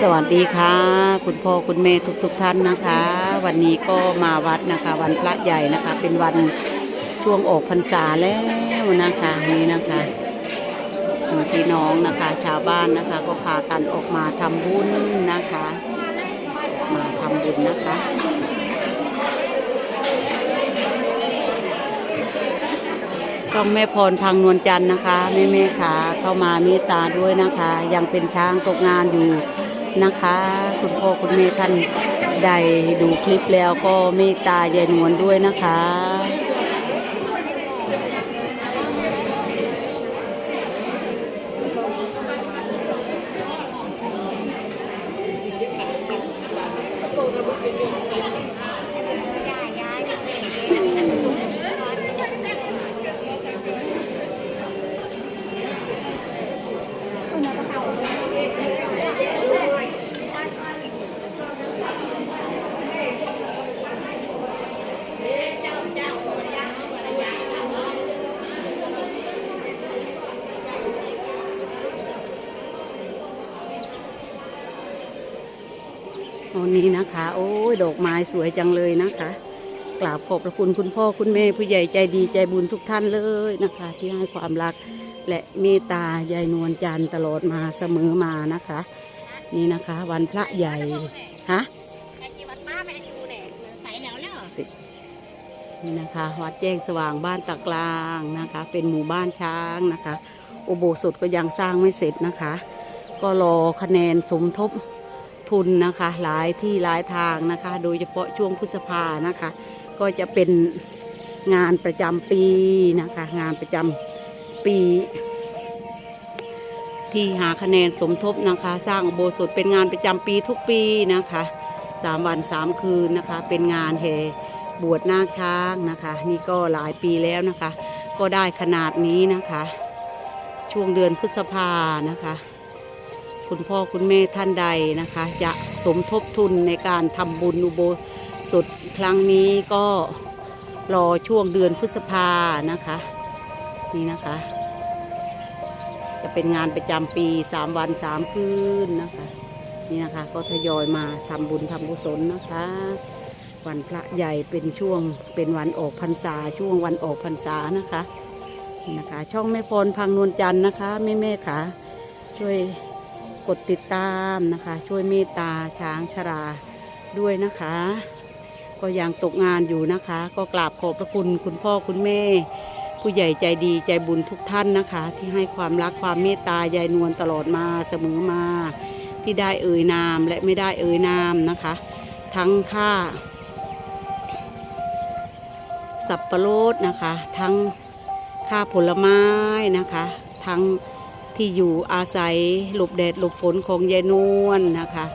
สวัสดีค่ะ คุณพ่อคุณแม่ทุกทุกๆท่านนะคะ วันนี้ก็มาวัดนะคะ วันพระใหญ่นะคะ เป็นวันช่วงออกพรรษาแล้วนะคะนี่นะคะพี่น้องนะคะ ชาวบ้านนะคะ ก็พากันออกมาทำบุญนะคะ มาทำบุญนะคะต้องแม่พรพังนวลจันทร์นะคะแม่แม่ขาเข้ามาเมตตาด้วยนะคะ ยังเป็นช้างตกงานอยู่ นะคะ คุณพ่อคุณแม่ท่านใดดูคลิปแล้วก็เมตตายายนวลด้วยนะคะ วันนี้นะคะ โอ้ยดอกไม้สวยจังเลยนะคะ กราบขอบพระคุณคุณพ่อคุณแม่ผู้ใหญ่ใจดีใจบุญทุกท่านเลยนะคะ ที่ให้ความรักและเมตตายายนวลจันทร์ตลอดมาเสมอมานะคะ นี่นะคะ วันพระใหญ่ฮะไอ้ที่วัดป้าไปดูเนี่ยใส่แล้วแล้วนี่นะคะวัดแจ้งสว่างบ้านตะกลางนะคะ เป็นหมู่บ้านช้างนะคะ อุโบสถก็ยังสร้างไม่เสร็จนะคะ ก็รอคะแนนสมทบ ทุนนะคะ หลายที่หลายทางนะคะ โดยเฉพาะช่วงพฤษภานะคะ ก็จะเป็นงานประจำปีนะคะ งานประจำปี ที่หาคะแนนสมทบนะคะ สร้างอุโบสถเป็นงานประจำปีทุกปีนะคะสามวันสามคืนนะคะ เป็นงานแห่บวชนาคช้างนะคะ นี่ก็หลายปีแล้วนะคะ ก็ได้ขนาดนี้นะคะ ช่วงเดือนพฤษภานะคะ คุณพ่อคุณแม่ท่านใดนะคะ จะสมทบทุนในการทำบุญอุโบสถครั้งนี้ก็รอช่วงเดือนพฤษภานะคะ นี่นะคะ จะเป็นงานประจำปีสามวันสามคืนนะคะ นี่นะคะก็ทยอยมาทำบุญทำกุศลนะคะ วันพระใหญ่เป็นช่วงเป็นวันออกพรรษาช่วงวันออกพรรษานะคะนี่นะคะ ช่องแม่พรพังนวลจันทร์นะคะแม่แม่ค่ะช่วย กดติดตามนะคะ ช่วยเมตตาช้างชราด้วยนะคะ ก็ยังตกงานอยู่นะคะ ก็กราบขอบพระคุณคุณพ่อคุณแม่ ผู้ใหญ่ใจดีใจบุญทุกท่านนะคะ ที่ให้ความรักความเมตตายายนวลตลอดมาเสมอมา ที่ได้เอ่ยนามและไม่ได้เอ่ยนามนะคะ ทั้งค่า สับปะรดนะคะ ทั้งค่าผลไม้นะคะ ทั้ง ที่อยู่อาศัยหลบแดดหลบฝนของยายนวลนนะคะ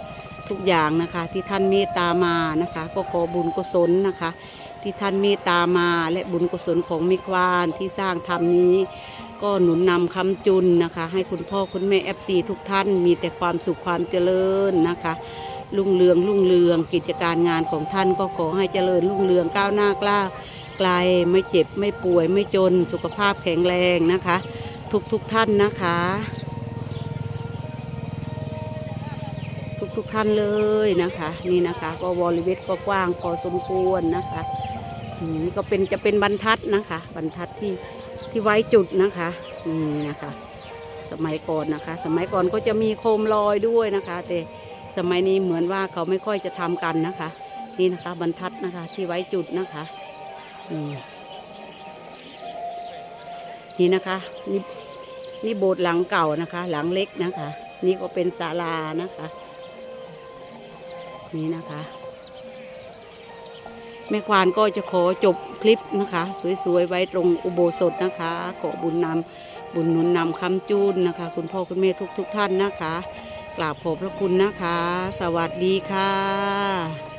ทุกอย่างนะคะที่ท่านเมตตามานะคะ ก็ขอบุญกุศลนะคะ ที่ท่านเมตตามาและบุญกุศลของมิควานที่สร้างธรรมนี้ ก็หนุนนำคำจุนนะคะ ให้คุณพ่อคุณแม่เอฟซีทุกท่านมีแต่ความสุขความเจริญนะคะรุ่งเรืองรุ่งเรืองกิจการงานของท่านก็ขอให้เจริญรุ่งเรืองก้าวหน้ากล้าไกลไม่เจ็บไม่ป่วยไม่จนสุขภาพแข็งแรงนะคะ ทุกทุกๆท่านนะคะ ทุกทุกๆท่านเลยนะคะ นี่นะคะ ก็บริเวณก็กว้างพอสมควรนะคะนี่ก็เป็นจะเป็นบรรทัดนะคะ บรรทัดที่ที่ไว้จุดนะคะนี่นะคะ สมัยก่อนนะคะ สมัยก่อนก็จะมีโคมลอยด้วยนะคะ แต่สมัยนี้เหมือนว่าเขาไม่ค่อยจะทำกันนะคะ นี่นะคะบรรทัดนะคะที่ไว้จุดนะคะอืม นี่นะคะนี่นี่โบสถ์หลังเก่านะคะ หลังเล็กนะคะ นี่ก็เป็นศาลานะคะ นี่นะคะ แม่ควานก็จะขอจบคลิปนะคะ สวยๆไว้ตรงอุโบสถนะคะ ขอบุญนำบุญนุนนำคำจูนนะคะ คุณพ่อคุณแม่ทุกๆทท่านนะคะ กราบขอบพระคุณนะคะ สวัสดีค่ะ